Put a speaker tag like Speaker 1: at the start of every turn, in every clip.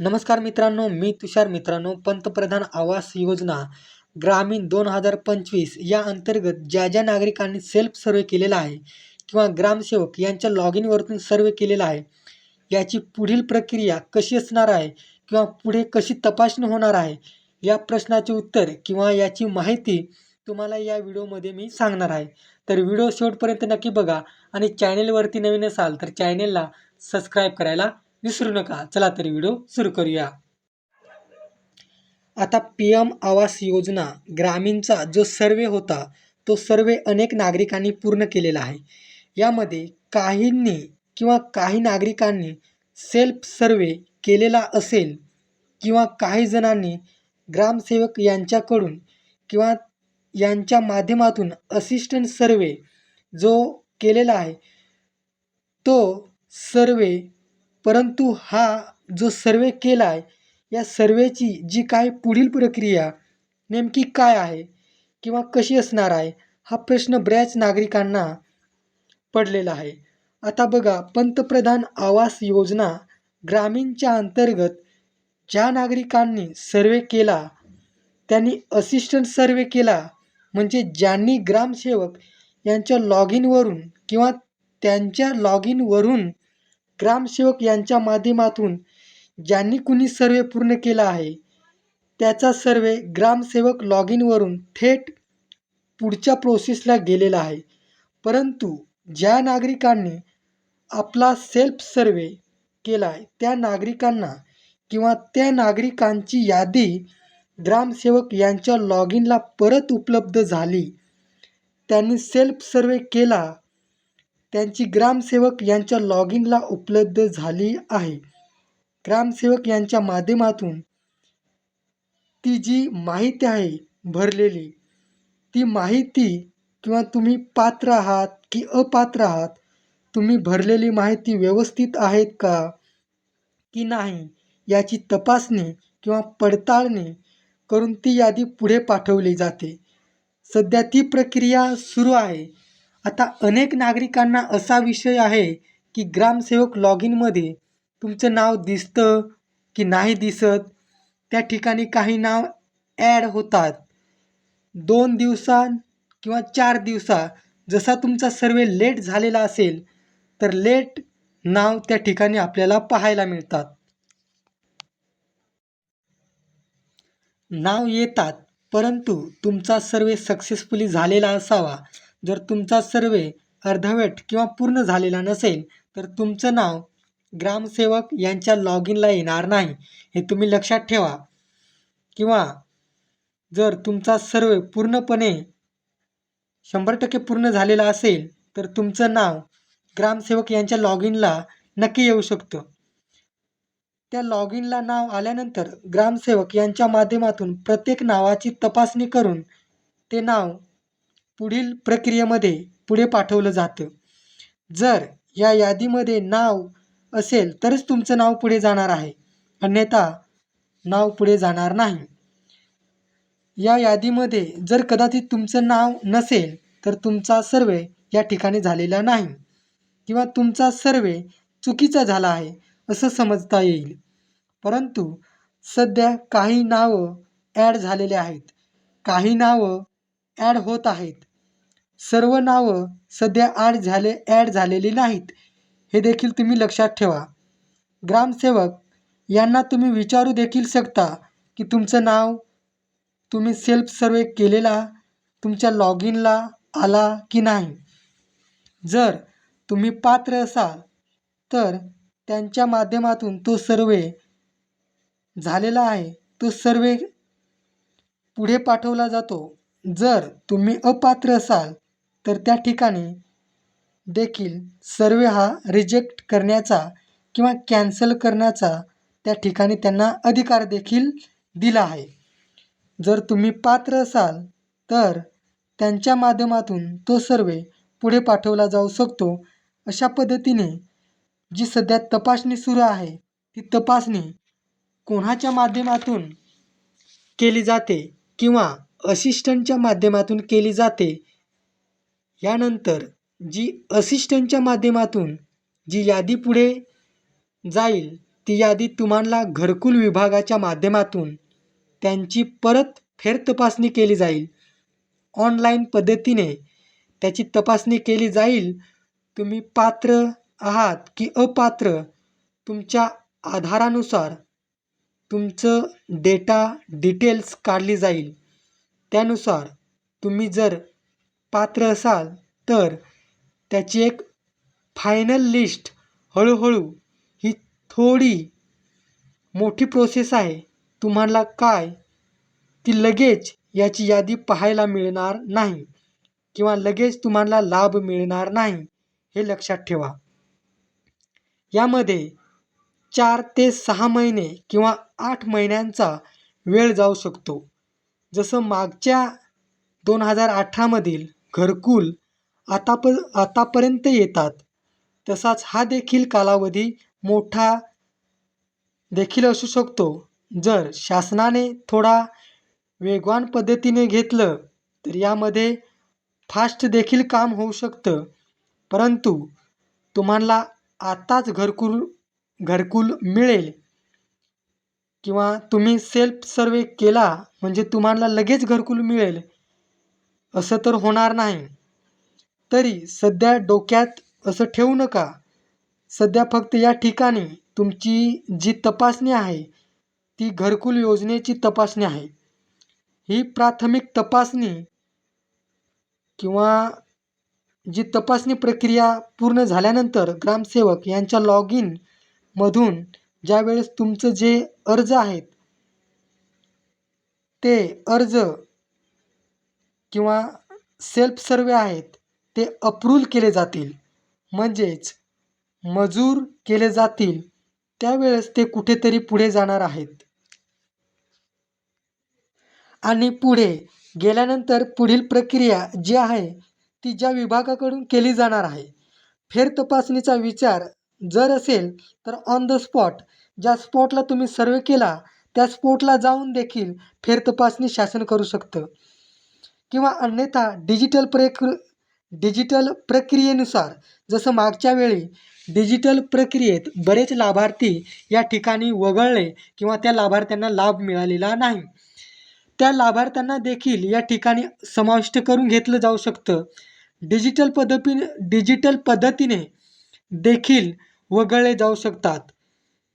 Speaker 1: नमस्कार मित्रांनो मी तुषार मित्रांनो पंतप्रधान आवास योजना ग्रामीण दोन हजार पंचवीस या अंतर्गत ज्या ज्या नागरिकांनी सेल्फ सर्वे केलेला आहे किंवा ग्रामसेवक यांच्या लॉग इनवरतून सर्वे केलेला आहे याची पुढील प्रक्रिया कशी असणार आहे किंवा पुढे कशी तपासणी होणार आहे या प्रश्नाचे उत्तर किंवा याची माहिती तुम्हाला या व्हिडिओमध्ये मी सांगणार आहे. तर व्हिडिओ शेवटपर्यंत नक्की बघा आणि चॅनेलवरती नवीन असाल तर चॅनेलला सबस्क्राईब करायला विसरू नका. चला तर व्हिडिओ सुरू करूया. आता पी एम आवास योजना ग्रामीणचा जो सर्वे होता तो सर्वे अनेक नागरिकांनी पूर्ण केलेला आहे. यामध्ये काहींनी किंवा काही नागरिकांनी सेल्फ सर्वे केलेला असेल किंवा काही जणांनी ग्रामसेवक यांच्याकडून किंवा यांच्या माध्यमातून असिस्टंट सर्वे जो केलेला आहे तो सर्वे परंतु हा जो सर्वे केला आहे या सर्वेची जी काय पुढील प्रक्रिया नेमकी काय आहे किंवा कशी असणार आहे हा प्रश्न बऱ्याच नागरिकांना पडलेला आहे. आता बघा पंतप्रधान आवास योजना ग्रामीणच्या अंतर्गत ज्या नागरिकांनी सर्वे केला त्यांनी असिस्टंट सर्वे केला म्हणजे ज्यांनी ग्रामसेवक यांच्या लॉग इनवरून किंवा त्यांच्या लॉग इनवरून ग्रामसेवक यांच्या माध्यमातून ज्यांनी कुणी सर्वे पूर्ण केला आहे त्याचा सर्वे ग्रामसेवक लॉग इनवरून थेट पुढच्या प्रोसेसला गेलेला आहे. परंतु ज्या नागरिकांनी आपला सेल्फ सर्वे केला आहे त्या नागरिकांना किंवा त्या नागरिकांची यादी ग्रामसेवक यांच्या लॉग इनला परत उपलब्ध झाली त्यांनी सेल्फ सर्वे केला त्यांची ग्रामसेवक यांच्या लॉग इनला उपलब्ध झाली आहे. ग्रामसेवक यांच्या माध्यमातून ती जी माहिती आहे भरलेली ती माहिती किंवा तुम्ही पात्र आहात की अपात्र आहात तुम्ही भरलेली माहिती व्यवस्थित आहेत का की नाही याची तपासणी किंवा पडताळणी करून ती यादी पुढे पाठवली जाते. सध्या ती प्रक्रिया सुरू आहे. आता अनेक नागरिकांना असा विषय आहे की ग्रामसेवक लॉग इनमध्ये तुमचं नाव दिसतं की नाही दिसत त्या ठिकाणी काही नाव ॲड होतात. दोन दिवसां किंवा चार दिवसा जसा तुमचा सर्वे लेट झालेला असेल तर लेट नाव त्या ठिकाणी आपल्याला पाहायला मिळतात. नाव येतात परंतु तुमचा सर्वे सक्सेसफुली झालेला असावा जर तुमचा सर्वे अर्धवट किंवा पूर्ण झालेला नसेल तर तुमचं नाव ग्रामसेवक यांच्या लॉग इनला येणार नाही हे तुम्ही लक्षात ठेवा. किंवा जर तुमचा सर्वे पूर्णपणे शंभर टक्के पूर्ण झालेला असेल तर तुमचं नाव ग्रामसेवक यांच्या लॉग इनला नक्की येऊ शकतं. त्या लॉग इनला नाव आल्यानंतर ग्रामसेवक यांच्या माध्यमातून प्रत्येक नावाची तपासणी करून ते नाव पुढील प्रक्रियेमध्ये पुढे पाठवलं जातं. जर या यादीमध्ये नाव असेल तरच तुमचं नाव पुढे जाणार आहे. अन्यथा नाव पुढे जाणार नाही. या यादीमध्ये जर कदाचित तुमचं नाव नसेल तर तुमचा सर्वे या ठिकाणी झालेला नाही. किंवा तुमचा सर्वे चुकीचा झाला आहे असं समजता येईल. परंतु सध्या काही नावं ॲड झालेले आहेत. काही नावं ॲड होत आहेत. सर्व नावं सध्या ॲड झाले ॲड झालेली नाहीत. हे देखील तुम्ही लक्षात ठेवा. ग्रामसेवक यांना तुम्ही विचारू देखील शकता की तुमचं नाव तुम्ही सेल्फ सर्वे केलेला तुमच्या लॉग इनला आला की नाही. जर तुम्ही पात्र असाल तर त्यांच्या माध्यमातून तो सर्वे झालेला आहे. तो सर्वे पुढे पाठवला जातो. जर तुम्ही अपात्र असाल तर त्या ठिकाणी देखील सर्वे हा रिजेक्ट करण्याचा किंवा कॅन्सल करण्याचा त्या ठिकाणी त्यांना अधिकार देखील दिला आहे. जर तुम्ही पात्र असाल तर त्यांच्या माध्यमातून तो सर्वे पुढे पाठवला जाऊ शकतो. अशा पद्धतीने जी सध्या तपासणी सुरू आहे ती तपासणी कोणाच्या माध्यमातून केली जाते किंवा असिस्टंटच्या माध्यमातून केली जाते यानंतर जी असिस्टंटच्या माध्यमातून जी यादी पुढे जाईल ती यादी तुम्हाला घरकुल विभागाच्या माध्यमातून त्यांची परत फेरतपासणी केली जाईल. ऑनलाईन पद्धतीने त्याची तपासणी केली जाईल. तुम्ही पात्र आहात की अपात्र तुमच्या आधारानुसार तुमचं डेटा डिटेल्स काढली जाईल. त्यानुसार तुम्ही जर पात्र असाल तर त्याची एक फायनल लिस्ट हळूहळू ही थोडी मोठी प्रोसेस आहे. तुम्हाला काय? ती लगेच याची यादी पाहायला मिळणार नाही किंवा लगेच तुम्हाला लाभ मिळणार नाही हे लक्षात ठेवा. यामध्ये चार ते सहा महिने किंवा आठ महिन्यांचा वेळ जाऊ शकतो. जसं मागच्या दोन हजार अठरामधील घरकुल आताप आतापर्यंत येतात. तसाच हा देखील कालावधी मोठा देखील असू शकतो. जर शासनाने थोडा वेगवान पद्धतीने घेतलं तर यामध्ये फास्ट देखील काम होऊ शकतं. परंतु तुम्हाला आताच घरकुल घरकुल मिळेल किंवा तुम्ही सेल्फ सर्वे केला म्हणजे तुम्हाला लगेच घरकुल मिळेल असं तर होणार नाही. तरी सध्या डोक्यात असं ठेवू नका. सध्या फक्त या ठिकाणी तुमची जी तपासणी आहे ती घरकुल योजनेची तपासणी आहे. ही प्राथमिक तपासणी किंवा जी तपासणी प्रक्रिया पूर्ण झाल्यानंतर ग्रामसेवक यांच्या लॉग इनमधून ज्यावेळेस तुमचं जे अर्ज आहेत ते अर्ज किंवा सेल्फ सर्वे आहेत ते अप्रूव्ह केले जातील. म्हणजेच मजूर केले जातील त्यावेळेस ते कुठेतरी पुढे जाणार आहेत. आणि पुढे गेल्यानंतर पुढील प्रक्रिया जी आहे ती ज्या विभागाकडून केली जाणार आहे फेरतपासणीचा विचार जर असेल तर ऑन द स्पॉट ज्या स्पॉटला तुम्ही सर्वे केला त्या स्पॉटला जाऊन देखील फेरतपासणी शासन करू शकतं. किंवा अन्यथा डिजिटल प्रक्र डिजिटल प्रक्रियेनुसार जसं मागच्या वेळी डिजिटल प्रक्रियेत बरेच लाभार्थी या ठिकाणी वगळले किंवा त्या लाभार्थ्यांना लाभ मिळालेला नाही. त्या लाभार्थ्यांना देखील या ठिकाणी समाविष्ट करून घेतलं जाऊ शकतं. डिजिटल पद्धती डिजिटल पद्धतीने देखील वगळले जाऊ शकतात.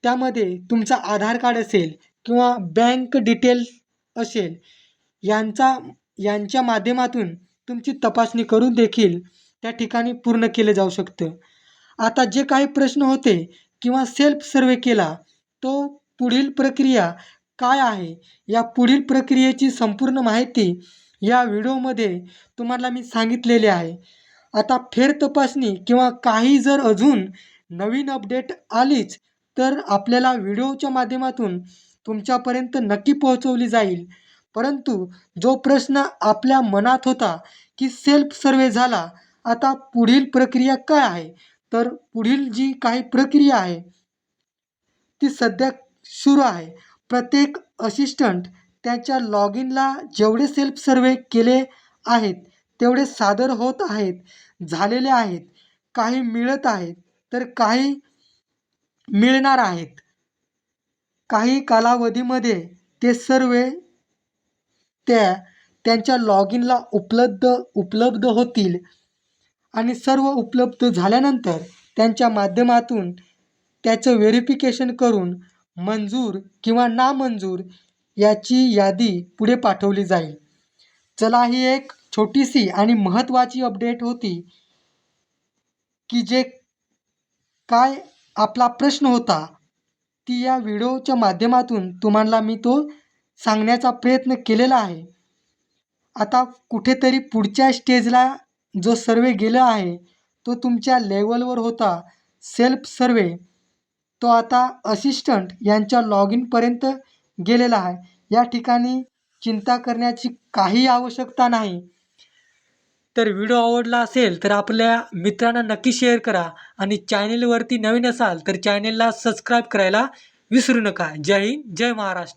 Speaker 1: त्यामध्ये तुमचा आधार कार्ड असेल किंवा बँक डिटेल्स असेल यांचा यांच्या माध्यमातून तुमची तपासणी करून देखील त्या ठिकाणी पूर्ण केलं जाऊ शकतं. आता जे काही प्रश्न होते किंवा सेल्फ सर्वे केला तो पुढील प्रक्रिया काय आहे? या पुढील प्रक्रियेची संपूर्ण माहिती या व्हिडिओमध्ये तुम्हाला मी सांगितलेली आहे. आता फेर तपासणी किंवा काही जर अजून नवीन अपडेट आलीच तर आपल्याला व्हिडिओच्या माध्यमातून तुमच्यापर्यंत नक्की पोहोचवली जाईल. परंतु जो प्रश्न आपल्या मनात होता की सेल्फ सर्वे झाला आता पुढील प्रक्रिया काय आहे? तर पुढील जी काही प्रक्रिया आहे ती सध्या सुरू आहे. प्रत्येक असिस्टंट त्याच्या लॉग इनला जेवढे सेल्फ सर्वे केले आहेत तेवढे सादर होत आहेत झालेले आहेत. काही मिळत आहेत तर काही मिळणार आहेत. काही कालावधीमध्ये ते सर्वे त्या त्यांच्या लॉग इनला उपलब्ध उपलब्ध होतील. आणि सर्व उपलब्ध झाल्यानंतर त्यांच्या माध्यमातून त्याचं व्हेरिफिकेशन करून मंजूर किंवा नामंजूर याची यादी पुढे पाठवली जाईल. चला ही एक छोटीशी आणि महत्त्वाची अपडेट होती की जे काय आपला प्रश्न होता ती या व्हिडिओच्या माध्यमातून तुम्हाला मी तो सांगण्याचा प्रयत्न केलेला आहे. आता कुठेतरी पुढच्या स्टेजला जो सर्वे गेला आहे तो तुमच्या लेवलवर होता. सेल्फ सर्वे तो आता असिस्टंट यांच्या लॉग इनपर्यंत गेलेला आहे. या ठिकाणी चिंता करण्याची काही आवश्यकता नाही. तर व्हिडिओ आवडला असेल तर आपल्या मित्रांना नक्की शेअर करा. आणि चॅनेलवरती नवीन असाल तर चॅनेलला सबस्क्राईब करायला विसरू नका. जय हिंद जय महाराष्ट्र.